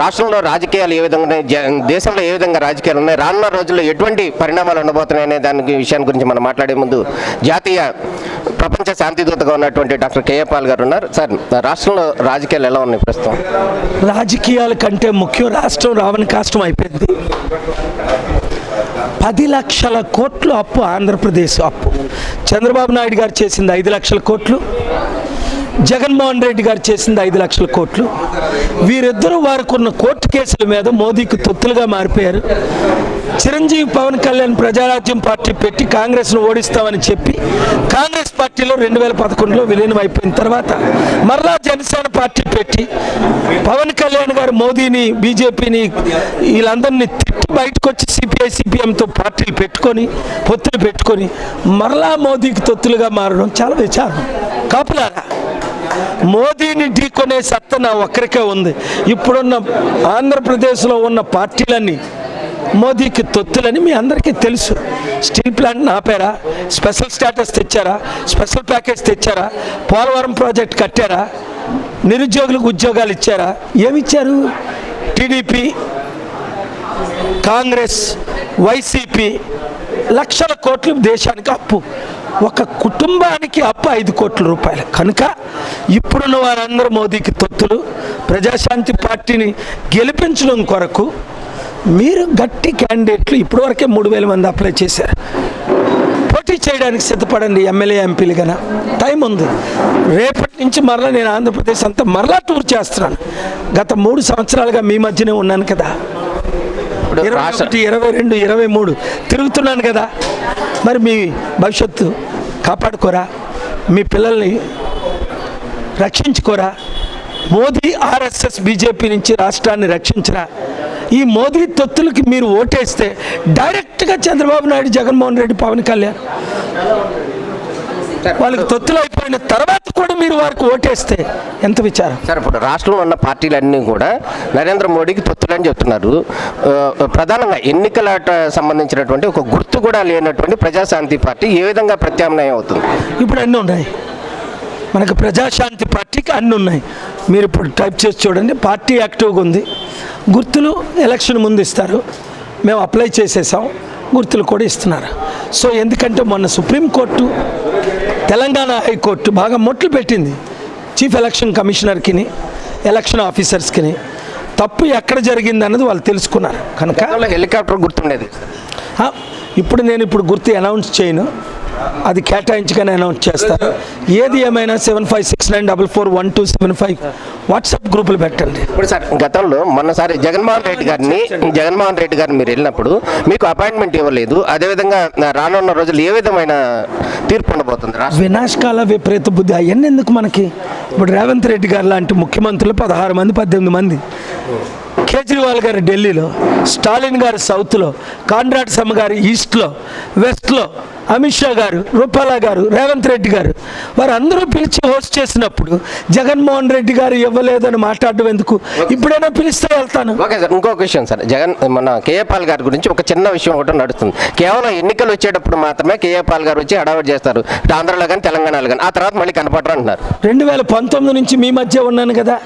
రాష్ట్రంలో రాజకీయాలు ఏ విధంగా ఉన్నాయి? దేశంలో ఏ విధంగా రాజకీయాలు ఉన్నాయి? రానున్న రోజుల్లో ఎటువంటి పరిణామాలు ఉండబోతున్నాయి అనే దాని విషయాన్ని గురించి మనం మాట్లాడే ముందు జాతీయ ప్రపంచ శాంతిదూతగా ఉన్నటువంటి డాక్టర్ కేఏ పాల్ గారు ఉన్నారు. సార్ రాష్ట్రంలో రాజకీయాలు ఎలా ఉన్నాయి ప్రస్తుతం? రాజకీయాల కంటే ముఖ్యం రాష్ట్రం రావని కాష్టం అయిపోయింది. పది లక్షల కోట్లు అప్పు ఆంధ్రప్రదేశ్ అప్పు. చంద్రబాబు నాయుడు గారు చేసింది ఐదు లక్షల కోట్లు. జగన్మోహన్ రెడ్డి గారు చేసింది ఐదు లక్షల కోట్లు. వీరిద్దరూ వారికి ఉన్న కోర్టు కేసుల మీద మోదీకి తొత్తులుగా మారిపోయారు. చిరంజీవి పవన్ కళ్యాణ్ ప్రజారాజ్యం పార్టీ పెట్టి కాంగ్రెస్ను ఓడిస్తామని చెప్పి కాంగ్రెస్ పార్టీలో రెండు వేల పదకొండులో విలీనం అయిపోయిన తర్వాత మరలా జనసేన పార్టీ పెట్టి పవన్ కళ్యాణ్ గారు మోదీని బీజేపీని వీళ్ళందరినీ తిట్టి బయటకు వచ్చి సిపిఐ సిపిఎంతో పార్టీలు పెట్టుకొని పొత్తులు పెట్టుకొని మరలా మోదీకి తొత్తులుగా మారడం చాలా విచారం. కాపులారా? మోదీని ఢీకొనే సత్తా నా ఒక్కరికే ఉంది. ఇప్పుడున్న ఆంధ్రప్రదేశ్లో ఉన్న పార్టీలన్నీ మోదీకి తొత్తులని మీ అందరికీ తెలుసు. స్టీల్ ప్లాంట్ ఆపారా స్పెషల్ స్టేటస్ తెచ్చారా? స్పెషల్ ప్యాకేజ్ తెచ్చారా? పోలవరం ప్రాజెక్ట్ కట్టారా? నిరుద్యోగులకు ఉద్యోగాలు ఇచ్చారా? ఏమిచ్చారు? టీడీపీ కాంగ్రెస్ వైసీపీ లక్షల కోట్లు దేశానికి అప్పు. ఒక కుటుంబానికి అప్పు ఐదు కోట్ల రూపాయలు. కనుక ఇప్పుడున్న వారందరూ మోదీకి తొత్తులు ప్రజాశాంతి పార్టీని గెలిపించడం కొరకు మీరు గట్టి క్యాండిడేట్లు ఇప్పటివరకే మూడు వేల మంది అప్లై చేశారు. పోటీ చేయడానికి సిద్ధపడండి ఎమ్మెల్యే ఎంపీలు గన. టైం ఉంది. రేపటి నుంచి మరలా నేను ఆంధ్రప్రదేశ్ అంతా మరలా టూర్ చేస్తున్నాను. గత మూడు సంవత్సరాలుగా మీ మధ్యనే ఉన్నాను కదా. ఇప్పుడు రాష్ట్ర ఇరవై రెండు ఇరవై మూడు తిరుగుతున్నాను కదా. మరి మీ భవిష్యత్తు కాపాడుకోరా? మీ పిల్లల్ని రక్షించుకోరా? మోదీ ఆర్ఎస్ఎస్ బీజేపీ నుంచి రాష్ట్రాన్ని రక్షించరా? ఈ మోదీ తొత్తులకి మీరు ఓటేస్తే డైరెక్ట్గా చంద్రబాబు నాయుడు జగన్మోహన్ రెడ్డి పవన్ కళ్యాణ్ వాళ్ళకి తొత్తులు అయిపోయిన తర్వాత కూడా మీరు వారికి ఓటేస్తే ఎంత విచారం? సార్ ఇప్పుడు రాష్ట్రంలో ఉన్న పార్టీలన్నీ కూడా నరేంద్ర మోడీకి తొత్తులని చెప్తున్నారు. ప్రధానంగా ఎన్నికల సంబంధించినటువంటి ఒక గుర్తు కూడా లేనటువంటి ప్రజాశాంతి పార్టీ ఏ విధంగా ప్రత్యామ్నాయం అవుతుంది? ఇప్పుడు అన్నీ ఉన్నాయి. మనకు ప్రజాశాంతి పార్టీకి అన్నీ ఉన్నాయి. మీరు ఇప్పుడు టైప్ చేసి చూడండి పార్టీ యాక్టివ్గా ఉంది. గుర్తులు ఎలక్షన్ ముందు ఇస్తారు. మేము అప్లై చేసేసాం. గుర్తులు కూడా ఇస్తున్నారు. సో ఎందుకంటే మొన్న సుప్రీంకోర్టు తెలంగాణ హైకోర్టు బాగా మొట్లు పెట్టింది. చీఫ్ ఎలక్షన్ కమిషనర్కిని ఎలక్షన్ ఆఫీసర్స్కిని తప్పు ఎక్కడ జరిగింది అన్నది వాళ్ళు తెలుసుకున్నారు. కనుక హెలికాప్టర్ గుర్తుండేది. ఇప్పుడు నేను ఇప్పుడు గుర్తు అనౌన్స్ చేయను. అది కేటాయించగానే అనౌన్స్ చేస్తాను ఏది ఏమైనా seven five six nine double four one two seven five WhatsApp గ్రూపులు పెట్టండి. ఇప్పుడు సార్ గతంలో మొన్నసారి జగన్మోహన్ రెడ్డి గారిని జగన్మోహన్ రెడ్డి గారిని మీరు వెళ్ళినప్పుడు మీకు అపాయింట్మెంట్ ఇవ్వలేదు. అదేవిధంగా రానున్న రోజులు ఏ విధమైన తీర్పు ఉండబోతుంది? వినాశకాల విపరీత బుద్ధి అవన్నీ ఎందుకు మనకి? ఇప్పుడు రేవంత్ రెడ్డి గారు లాంటి ముఖ్యమంత్రులు పదహారు మంది పద్దెనిమిది మంది. కేజ్రీవాల్ గారు ఢిల్లీలో స్టాలిన్ గారు సౌత్లో కాన్రాడ్ సమ్ గారు ఈస్ట్లో వెస్ట్లో అమిత్ షా గారు రూపాలా గారు రేవంత్ రెడ్డి గారు వారు అందరూ పిలిచి హోస్ట్ చేసినప్పుడు జగన్మోహన్ రెడ్డి గారు ఇవ్వలేదని మాట్లాడడం ఎందుకు? ఇప్పుడైనా పిలిస్తే వెళ్తాను. ఓకే సార్ ఇంకొక విషయం సార్. జగన్ మన కేఏ పాల్ గారి గురించి ఒక చిన్న విషయం ఒకటి నడుస్తుంది. కేవలం ఎన్నికలు వచ్చేటప్పుడు మాత్రమే కేఏ పాల్ గారు వచ్చి హడావిడి చేస్తారు. ఆంధ్రాలో కానీ తెలంగాణలో కానీ. ఆ తర్వాత మళ్ళీ కనపడరు అంటున్నారు. రెండు వేల పంతొమ్మిది నుంచి మీ మధ్య ఉన్నాను కదా.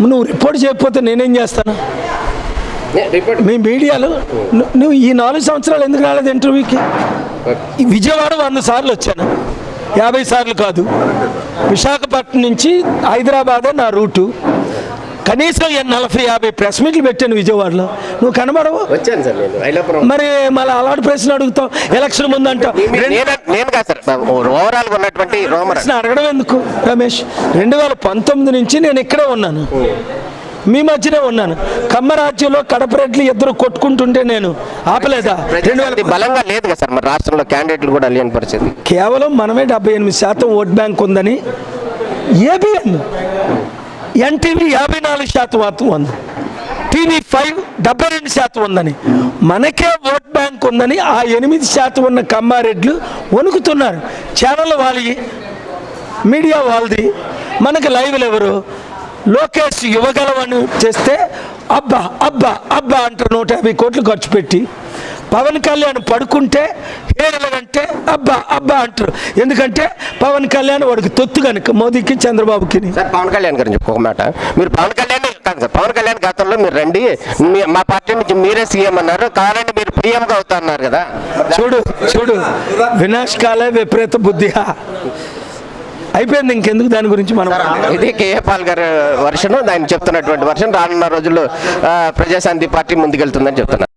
నువ్వు రిపోర్ట్ చేయకపోతే నేనేం చేస్తాను? మీ మీడియాలో నువ్వు ఈ నాలుగు సంవత్సరాలు ఎందుకు రాలేదు ఇంటర్వ్యూకి? విజయవాడ వంద సార్లు వచ్చాను. యాభై సార్లు కాదు. విశాఖపట్నం నుంచి హైదరాబాదే నా రూటు. కనీసం నలభై యాభై ప్రెస్ మీట్లు పెట్టాను విజయవాడలో. నువ్వు కనబడవు? వచ్చాను సార్ నేను మరి మళ్ళీ అలాంటి ప్రశ్న అడుగుతావు? ఎలక్షన్ ముందు అంటావు ఓవరాల్ ఉన్నటువంటి అడగడం ఎందుకు రమేష్? రెండు వేల పంతొమ్మిది నుంచి నేను ఇక్కడే ఉన్నాను. మీ మధ్యనే ఉన్నాను. కమ్మరాజ్యంలో కడప రెడ్లు ఇద్దరు కొట్టుకుంటుంటే నేను ఆపలేదా? రెండు వేల బలంగా లేదు కదా సార్ మరి రాష్ట్రంలో క్యాండిడేట్లు కూడా లేని పరిస్థితి. కేవలం మనమే డెబ్బై ఎనిమిది శాతం ఓట్ బ్యాంక్ ఉందని ఏబిఎన్ ఎన్టీవీ యాభై నాలుగు శాతం మాత్రం ఉంది. టీవీ ఫైవ్ డెబ్బై రెండు శాతం ఉందని. మనకే ఓట్ బ్యాంక్ ఉందని ఆ ఎనిమిది శాతం ఉన్న కమ్మారెడ్లు వణుకుతున్నారు. ఛానల్ వాళ్ళవి మీడియా వాళ్ళది మనకు లైవ్లు ఎవరు? లోకేష్ యువగలవని చేస్తే అబ్బా అబ్బా అబ్బా అంటారు నూట యాభై కోట్లు ఖర్చు పెట్టి పవన్ కళ్యాణ్ పడుకుంటే అంటే అబ్బా అబ్బా అంటారు. ఎందుకంటే పవన్ కళ్యాణ్ వాడికి తొత్తు కనుక మోదీకి చంద్రబాబుకి. పవన్ కళ్యాణ్ గురించి ఒక మాట. మీరు పవన్ కళ్యాణ్ కాదు సార్ పవన్ కళ్యాణ్ గతంలో మీరు రండి. మీ- మా పార్టీ నుంచి మీరే సీఎం అన్నారు. కావాలంటే మీరు పీఎంగా అవుతా అన్నారు కదా. చూడు చూడు వినాశకాలే విపరీత బుద్ధి అయిపోయింది ఇంకెందుకు దాని గురించి మనం ఇది కేఏ పాల్ గారి వర్షన్ ఆయన చెప్తున్నటువంటి వర్షన్ రానున్న రోజుల్లో ప్రజాశాంతి పార్టీ ముందుకెళ్తుందని చెప్తున్నారు.